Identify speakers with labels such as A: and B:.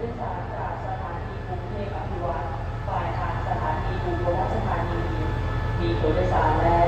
A: ด้วยสารจากสถานีกรุงเทพอภิวัตฝ่ายทางสถานีอุบลราชธานี มีผู้โดยสารและ